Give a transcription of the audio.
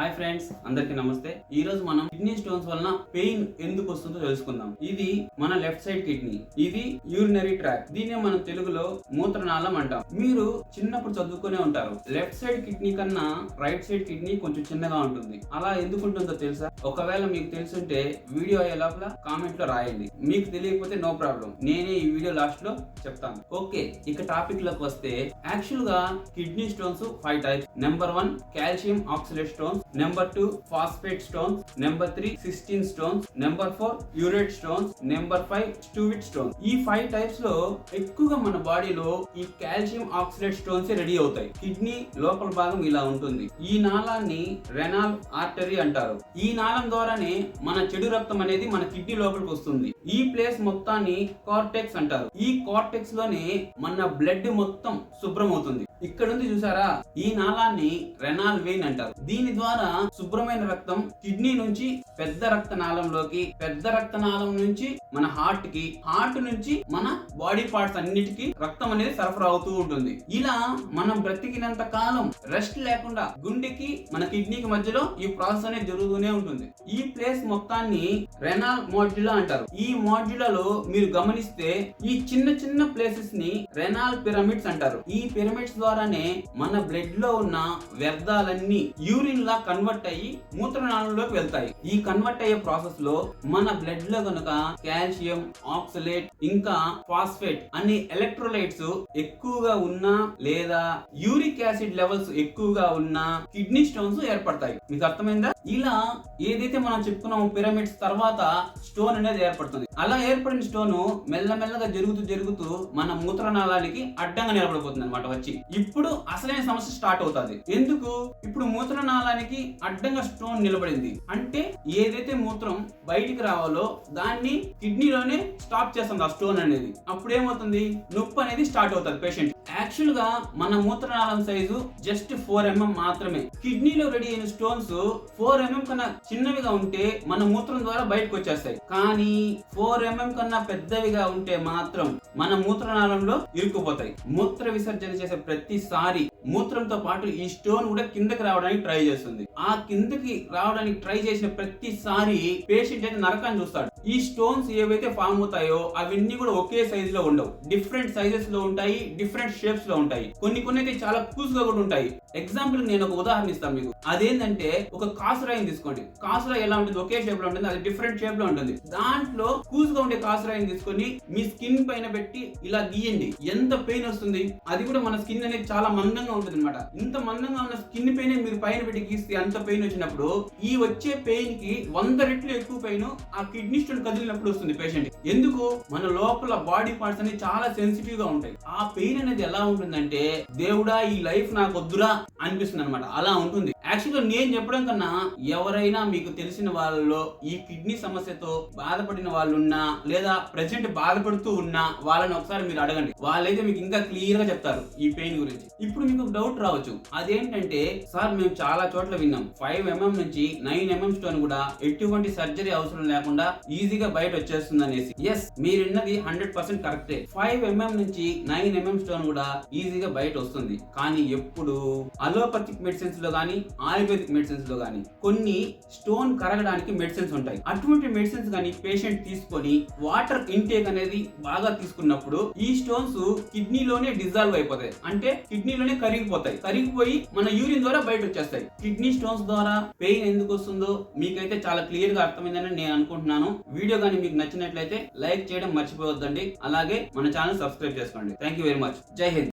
Hi friends అందరికి నమస్తే. ఈ రోజు మనం కిడ్నీ స్టోన్స్ వలన పెయిన్ ఎందుకు వస్తుందో తెలుసుకుందాం. ఇది మన లెఫ్ట్ సైడ్ కిడ్నీ. ఇది యూరినరీ ట్రాక్. దీన్నే మనం తెలుగులో మూత్రనాళం అంటాం. మీరు చిన్నప్పుడు చదువుకునే ఉంటారు. లెఫ్ట్ సైడ్ కిడ్నీ కన్నా రైట్ సైడ్ కిడ్నీ కొంచెం చిన్నగా ఉంటుంది. అలా ఎందుకు ఉంటుందో తెలుసా? ఒకవేళ మీకు తెలుసుంటే వీడియో అయ్యే లోపల కామెంట్లో రాయండి. మీకు తెలియకపోతే నో ప్రాబ్లం. నేనే ఈ వీడియో లాస్ట్లో చెప్తాను. ఓకే ఇక టాపిక్లోకి వస్తే యాక్చువల్గా kidney stones five types number one calcium oxalate stones number two phosphate stones number three cystine stones number four urate stones number five struvite stones ఈ ఫైవ్ టైప్స్లో ఎక్కువగా మన బాడీలో ఈ కాల్షియం ఆక్సిడేట్ స్టోన్స్ రెడీ అవుతాయి. కిడ్నీ లోపల భాగం ఇలా ఉంటుంది. ఈ నాళాన్ని రెనాల్ ఆర్టరీ అంటారు. ఈ నాళం ద్వారానే మన చెడు రక్తం అనేది మన కిడ్నీ లోపలికి వస్తుంది. ఈ ప్లేస్ మొత్తాన్ని కార్టెక్స్ అంటారు. ఈ కార్టెక్స్లోనే మన బ్లడ్ మొత్తం శుభ్రం అవుతుంది. ఇక్కడ ఉంది చూసారా? ఈ నాళాన్ని రెనాల్ వెయిన్ అంటారు. దీని ద్వారా శుభ్రమైన రక్తం కిడ్నీ నుంచి పెద్ద రక్త నాళంలోకి పెద్ద రక్త నాళం నుంచి మన హార్ట్కి హార్ట్ నుంచి మన బాడీ పార్ట్స్ అన్నిటికీ రక్తం అనేది సరఫరా అవుతూ ఉంటుంది. ఇలా మనం బ్రతికినంత కాలం రెస్ట్ లేకుండా గుండెకి మన కిడ్నీకి మధ్యలో ఈ ప్రాసెస్ అనేది జరుగుతూనే ఉంటుంది. ఈ ప్లేస్ మొత్తాన్ని రెనాల్ మాడ్యులా అంటారు. ఈ మాడ్యులాలో మీరు గమనిస్తే ఈ చిన్న చిన్న ప్లేసెస్ని రెనాల్ పిరమిడ్స్ అంటారు. ఈ పిరమిడ్స్ ద్వారా ద్వారానే మన బ్లడ్లో ఉన్న వ్యర్థాలన్నీ యూరిన్ లా కన్వర్ట్ అయ్యి మూత్రనాళంలోకి వెళ్తాయి. ఈ కన్వర్ట్ అయ్యే ప్రాసెస్లో మన బ్లడ్లో గనుక కాల్షియం ఆక్సలేట్ ఇంకా ఫాస్ఫేట్ అనే ఎలక్ట్రోలైట్స్ ఎక్కువగా ఉన్నా లేదా యూరిక్ యాసిడ్ లెవెల్స్ ఎక్కువగా ఉన్నా కిడ్నీ స్టోన్స్ ఏర్పడతాయి. మీకు అర్థమైందా? ఇలా ఏదైతే మనం చెప్పుకున్నాం పిరమిడ్స్ తర్వాత స్టోన్ అనేది ఏర్పడుతుంది. అలా ఏర్పడిన స్టోన్ మెల్లమెల్లగా జరుగుతూ జరుగుతూ మన మూత్రనాళానికి అడ్డంగా నిలబడిపోతుంది అనమాట వచ్చి. ఇప్పుడు అసలైన సమస్య స్టార్ట్ అవుతుంది. ఎందుకు? ఇప్పుడు మూత్రనాళానికి అడ్డంగా స్టోన్ నిలబడింది. అంటే ఏదైతే మూత్రం బయటికి రావాలో దాన్ని కిడ్నీలోనే స్టాప్ చేస్తుంది ఆ స్టోన్ అనేది. అప్పుడు ఏమవుతుంది నొప్పి అనేది స్టార్ట్ అవుతుంది పేషెంట్ యాక్చువల్గా మన మూత్రనాళం సైజు జస్ట్ ఫోర్ ఎంఎం మాత్రమే. కిడ్నీలో రెడీ అయిన స్టోన్స్ ఫోర్ ఎంఎం కన్నా చిన్నవిగా ఉంటే మన మూత్రం ద్వారా బయటకు వచ్చేస్తాయి కానీ ఫోర్ ఎంఎం కన్నా పెద్దవిగా ఉంటే మాత్రం మన మూత్రనాళంలో ఇరుక్కుపోతాయి. మూత్ర విసర్జన చేసే ప్రతిసారి మూత్రంతో పాటు ఈ స్టోన్ కూడా కిందకి రావడానికి ట్రై చేస్తుంది. ఆ కిందకి రావడానికి ట్రై చేసిన ప్రతిసారి పేషెంట్ అయితే నరకాన్ని చూస్తాడు. ఈ స్టోన్స్ ఏవైతే ఫామ్ అవుతాయో అవన్నీ కూడా ఒకే సైజ్లో ఉండవు. డిఫరెంట్ సైజెస్లో ఉంటాయి డిఫరెంట్ షేప్స్లో ఉంటాయి. కొన్ని కొన్ని అయితే చాలా కూసుగా కూడా ఉంటాయి. ఎగ్జాంపుల్ నేను ఒక ఉదాహరణ ఇస్తాను మీకు. అదేంటంటే ఒక కాసురాయిని తీసుకోండి. కాసురాయి ఎలా ఉంటుంది? ఒకే షేప్లో ఉంటుంది అది డిఫరెంట్ షేప్లో ఉంటుంది. దాంట్లో కూసుగా ఉండే కాసురాయిని తీసుకొని మీ స్కిన్ పైన పెట్టి ఇలా గీయండి. ఎంత పెయిన్ వస్తుంది? అది కూడా మన స్కిన్ అనేది చాలా మందంగా ఉంటుంది అనమాట ఇంత మందంగా ఉన్న స్కిన్ పైన మీరు పైన పెట్టి గీస్తే అంత పెయిన్ వచ్చినప్పుడు ఈ వచ్చే పెయిన్కి వంద రెట్లు ఎక్కువ పెయిన్ ఆ కిడ్నీ స్టోన్ కదిలినప్పుడు వస్తుంది పేషెంట్ ఎందుకు? మన లోపల బాడీ పార్ట్స్ అనేవి చాలా సెన్సిటివ్గా ఉంటాయి. ఆ పెయిన్ అనేది ఎలా ఉంటుందంటే దేవుడా ఈ లైఫ్ నాకు వద్దురా అనిపిస్తుంది అనమాట అలా ఉంటుంది. యాక్చువల్గా నేను చెప్పడం కన్నా ఎవరైనా మీకు తెలిసిన వాళ్ళలో ఈ కిడ్నీ సమస్యతో బాధపడిన వాళ్ళు ఉన్నా లేదా ప్రజెంట్ బాధపడుతూ ఉన్నా వాళ్ళని ఒకసారి మీరు అడగండి. వాళ్ళైతే మీకు ఇంకా క్లియర్గా చెప్తారు ఈ పెయిన్ గురించి. ఇప్పుడు మీకు డౌట్ రావచ్చు. అదేంటంటే సార్ మేము చాలా చోట్ల విన్నాం. ఫైవ్ ఎంఎం నుంచి నైన్ ఎంఎం స్టోన్ కూడా ఎటువంటి సర్జరీ అవసరం లేకుండా ఈజీగా బయట వచ్చేస్తుంది అనేసి ఎస్ మీరున్నది హండ్రెడ్ పర్సెంట్ కరెక్టే. ఫైవ్ ఎంఎం నుంచి నైన్ ఎంఎం స్టోన్ కూడా ఈజీగా బయట వస్తుంది. కానీ ఎప్పుడు అలోపతిక్ మెడిసిన్స్లో కానీ ఆయుర్వేదిక్ మెడిసిన్స్లో కానీ కొన్ని స్టోన్ కరగడానికి మెడిసిన్స్ ఉంటాయి. అటువంటి మెడిసిన్స్ కానీ పేషెంట్ తీసుకొని వాటర్ ఇంటేక్ అనేది బాగా తీసుకున్నప్పుడు ఈ స్టోన్స్ కిడ్నీలోనే డిజాల్వ్ అయిపోతాయి. అంటే కిడ్నీలోనే కరిగిపోతాయి. కరిగిపోయి మన యూరిన్ ద్వారా బయట వచ్చేస్తాయి. కిడ్నీ స్టోన్స్ ద్వారా పెయిన్ ఎందుకు వస్తుందో మీకైతే చాలా క్లియర్గా అర్థమైందని నేను అనుకుంటున్నాను. వీడియో కానీ మీకు నచ్చినట్లయితే లైక్ చేయడం మర్చిపోవద్దండి. అలాగే మన ఛానల్ సబ్స్క్రైబ్ చేసుకోండి. థ్యాంక్ యూ వెరీ మచ్ జై హింద్.